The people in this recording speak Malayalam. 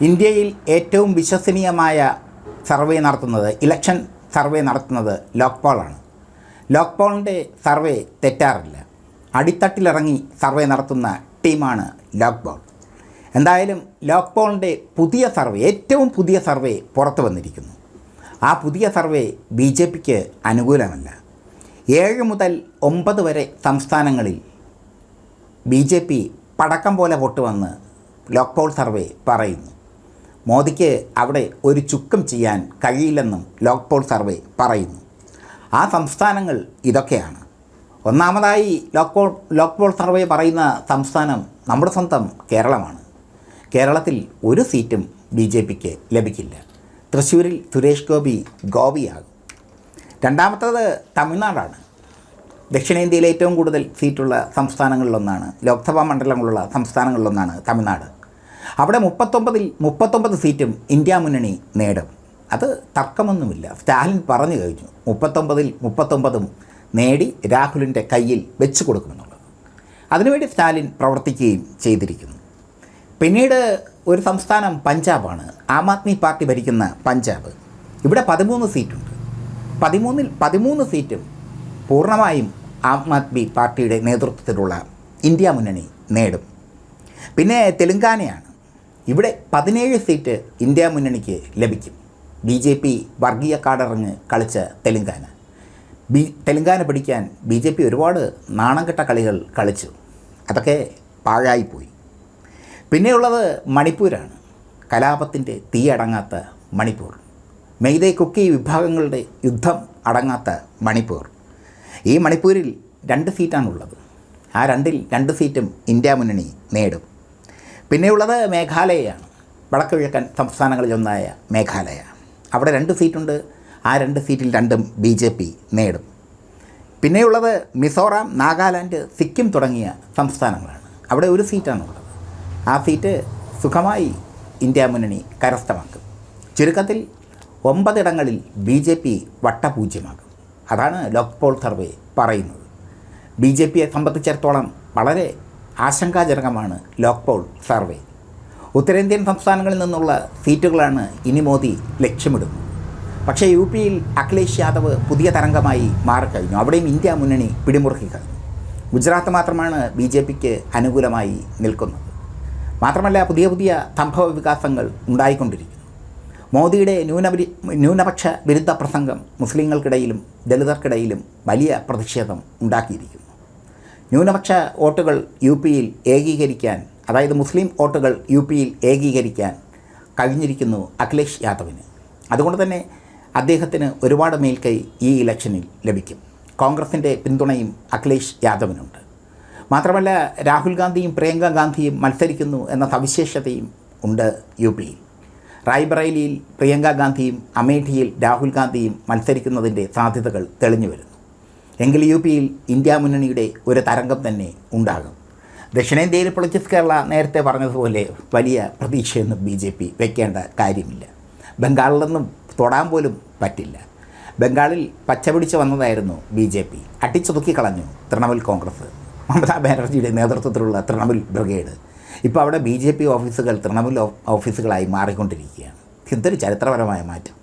ഇന്ത്യയിൽ ഏറ്റവും വിശ്വസനീയമായ സർവേ നടത്തുന്നത് ഇലക്ഷൻ സർവേ നടത്തുന്നത് ലോക്പോളാണ്. ലോക്പോളിന്റെ സർവേ തെറ്റാറില്ല. അടിത്തട്ടിലിറങ്ങി സർവേ നടത്തുന്ന ടീമാണ് ലോക്പോൾ. എന്തായാലും ലോക്പോളിന്റെ പുതിയ സർവേ ഏറ്റവും പുതിയ സർവേ പുറത്തു വന്നിരിക്കുന്നു. ആ പുതിയ സർവേ ബി ജെ പിക്ക് അനുകൂലമല്ല. ഏഴ് മുതൽ ഒമ്പത് വരെ സംസ്ഥാനങ്ങളിൽ ബി ജെ പി പടക്കം പോലെ പൊട്ടുവന്ന് ലോക്പോൾ സർവേ പറയുന്നു. മോദിക്ക് അവിടെ ഒരു ചുക്കം ചെയ്യാൻ കഴിയില്ലെന്നും ലോക്പോൾ സർവേ പറയുന്നു. ആ സംസ്ഥാനങ്ങൾ ഇതൊക്കെയാണ്. ഒന്നാമതായി ലോക്പോൾ ലോക്പോൾ സർവേ പറയുന്ന സംസ്ഥാനം നമ്മുടെ സ്വന്തം കേരളമാണ്. കേരളത്തിൽ ഒരു സീറ്റും ബി ജെ പിക്ക് ലഭിക്കില്ല. തൃശ്ശൂരിൽ സുരേഷ് ഗോപി ഗോപിയാകും. രണ്ടാമത്തത് തമിഴ്നാടാണ്. ദക്ഷിണേന്ത്യയിലെ ഏറ്റവും കൂടുതൽ സീറ്റുള്ള സംസ്ഥാനങ്ങളിലൊന്നാണ് ലോക്സഭാ മണ്ഡലങ്ങളുള്ള സംസ്ഥാനങ്ങളിലൊന്നാണ് തമിഴ്നാട്. അവിടെ മുപ്പത്തൊമ്പതിൽ മുപ്പത്തൊമ്പത് സീറ്റും ഇന്ത്യ മുന്നണി നേടും. അത് തർക്കമൊന്നുമില്ല. സ്റ്റാലിൻ പറഞ്ഞു കഴിഞ്ഞു മുപ്പത്തൊമ്പതിൽ മുപ്പത്തൊമ്പതും നേടി രാഹുലിന്റെ കയ്യിൽ വെച്ച് കൊടുക്കുമെന്നുള്ളത്. അതിനുവേണ്ടി സ്റ്റാലിൻ പ്രവർത്തിക്കുകയും ചെയ്തിരിക്കുന്നു. പിന്നീട് ഒരു സംസ്ഥാനം പഞ്ചാബാണ്. ആം ആദ്മി പാർട്ടി ഭരിക്കുന്ന പഞ്ചാബ്. ഇവിടെ പതിമൂന്ന് സീറ്റുണ്ട്. പതിമൂന്നിൽ പതിമൂന്ന് സീറ്റും പൂർണമായും ആം ആദ്മി പാർട്ടിയുടെ നേതൃത്വത്തിലുള്ള ഇന്ത്യ മുന്നണി നേടും. പിന്നെ തെലുങ്കാനയാണ്. ഇവിടെ പതിനേഴ് സീറ്റ് ഇന്ത്യ മുന്നണിക്ക് ലഭിക്കും. ബി ജെ പി വർഗീയ കാടിറങ്ങ് കളിച്ച തെലുങ്കാന. ബി തെലുങ്കാന പിടിക്കാൻ ബി ജെ പി ഒരുപാട് നാണംകെട്ട കളികൾ കളിച്ചു. അതൊക്കെ പാഴായിപ്പോയി. പിന്നെയുള്ളത് മണിപ്പൂരാണ്. കലാപത്തിന്റെ തീ അടങ്ങാത്ത മണിപ്പൂർ. മെയ്തേ കുക്കി വിഭാഗങ്ങളുടെ യുദ്ധം അടങ്ങാത്ത മണിപ്പൂർ. ഈ മണിപ്പൂരിൽ രണ്ട് സീറ്റാണുള്ളത്. ആ രണ്ടിൽ രണ്ട് സീറ്റും ഇന്ത്യ മുന്നണി നേടും. പിന്നെയുള്ളത് മേഘാലയയാണ്. വടക്ക് കിഴക്കൻ സംസ്ഥാനങ്ങളിലൊന്നായ മേഘാലയ. അവിടെ രണ്ട് സീറ്റുണ്ട്. ആ രണ്ട് സീറ്റിൽ രണ്ടും ബി ജെ പി നേടും. പിന്നെയുള്ളത് മിസോറാം നാഗാലാൻഡ് സിക്കിം തുടങ്ങിയ സംസ്ഥാനങ്ങളാണ്. അവിടെ ഒരു സീറ്റാണ് ഉള്ളത് ആ സീറ്റ് സുഖമായി ഇന്ത്യ മുന്നണി കരസ്ഥമാക്കും. ചുരുക്കത്തിൽ ഒമ്പതിടങ്ങളിൽ ബി ജെ പി വട്ടപൂജ്യമാകും. അതാണ് ലോക്പോൾ സർവേ പറയുന്നത്. ബി ജെ പിയെ സംബന്ധിച്ചിടത്തോളം വളരെ ആശങ്കാജനകമാണ് ലോക്പോൾ സർവേ. ഉത്തരേന്ത്യൻ സംസ്ഥാനങ്ങളിൽ നിന്നുള്ള സീറ്റുകളാണ് ഇനി മോദി ലക്ഷ്യമിടുന്നത്. പക്ഷേ യു പിയിൽ അഖിലേഷ് യാദവ് പുതിയ തരംഗമായി മാറിക്കഴിഞ്ഞു. അവിടെയും ഇന്ത്യ മുന്നണി പിടിമുറുക്കി കഴിഞ്ഞു. ഗുജറാത്ത് മാത്രമാണ് ബി ജെ പിക്ക് അനുകൂലമായി നിൽക്കുന്നത്. മാത്രമല്ല പുതിയ പുതിയ സംഭവ വികാസങ്ങൾ ഉണ്ടായിക്കൊണ്ടിരിക്കുന്നു. മോദിയുടെ ന്യൂനപരി ന്യൂനപക്ഷ വിരുദ്ധ പ്രസംഗം മുസ്ലിങ്ങൾക്കിടയിലും ദളിതർക്കിടയിലും വലിയ പ്രതിഷേധം ഉണ്ടാക്കിയിരിക്കുന്നു. ന്യൂനപക്ഷ വോട്ടുകൾ യു പിയിൽ ഏകീകരിക്കാൻ അതായത് മുസ്ലിം വോട്ടുകൾ യു പിയിൽ ഏകീകരിക്കാൻ കഴിഞ്ഞിരിക്കുന്നു അഖിലേഷ് യാദവിന്. അതുകൊണ്ട് തന്നെ അദ്ദേഹത്തിന് ഒരുപാട് മേൽക്കൈ ഈ ഇലക്ഷനിൽ ലഭിക്കും. കോൺഗ്രസിന്റെ പിന്തുണയും അഖിലേഷ് യാദവിനുണ്ട്. മാത്രമല്ല രാഹുൽ ഗാന്ധിയും പ്രിയങ്ക ഗാന്ധിയും മത്സരിക്കുന്നു എന്ന സവിശേഷതയും ഉണ്ട് യു പിയിൽ റായ്ബറേലിയിൽ പ്രിയങ്ക ഗാന്ധിയും അമേഠിയിൽ രാഹുൽ ഗാന്ധിയും മത്സരിക്കുന്നതിന്റെ സാധ്യതകൾ തെളിഞ്ഞു വരുന്നു. എങ്കിൽ യു പിയിൽ ഇന്ത്യ മുന്നണിയുടെ ഒരു തരംഗം തന്നെ ഉണ്ടാകും. ദക്ഷിണേന്ത്യയിൽ പൊളിറ്റിക്സ് കേരള നേരത്തെ പറഞ്ഞതുപോലെ വലിയ പ്രതീക്ഷയൊന്നും ബി ജെ പി വെക്കേണ്ട കാര്യമില്ല. ബംഗാളിൽ നിന്നും തൊടാൻ പോലും പറ്റില്ല. ബംഗാളിൽ പച്ചപിടിച്ച് വന്നതായിരുന്നു ബി ജെ പി. അട്ടിച്ചൊതുക്കി കളഞ്ഞു തൃണമൂൽ കോൺഗ്രസ്. മമതാ ബാനർജിയുടെ നേതൃത്വത്തിലുള്ള തൃണമൂൽ ബ്രിഗേഡ്. ഇപ്പോൾ അവിടെ ബി ജെ പി ഓഫീസുകൾ തൃണമൂൽ ഓഫീസുകളായി മാറിക്കൊണ്ടിരിക്കുകയാണ്. ഇതൊരു ചരിത്രപരമായ മാറ്റം.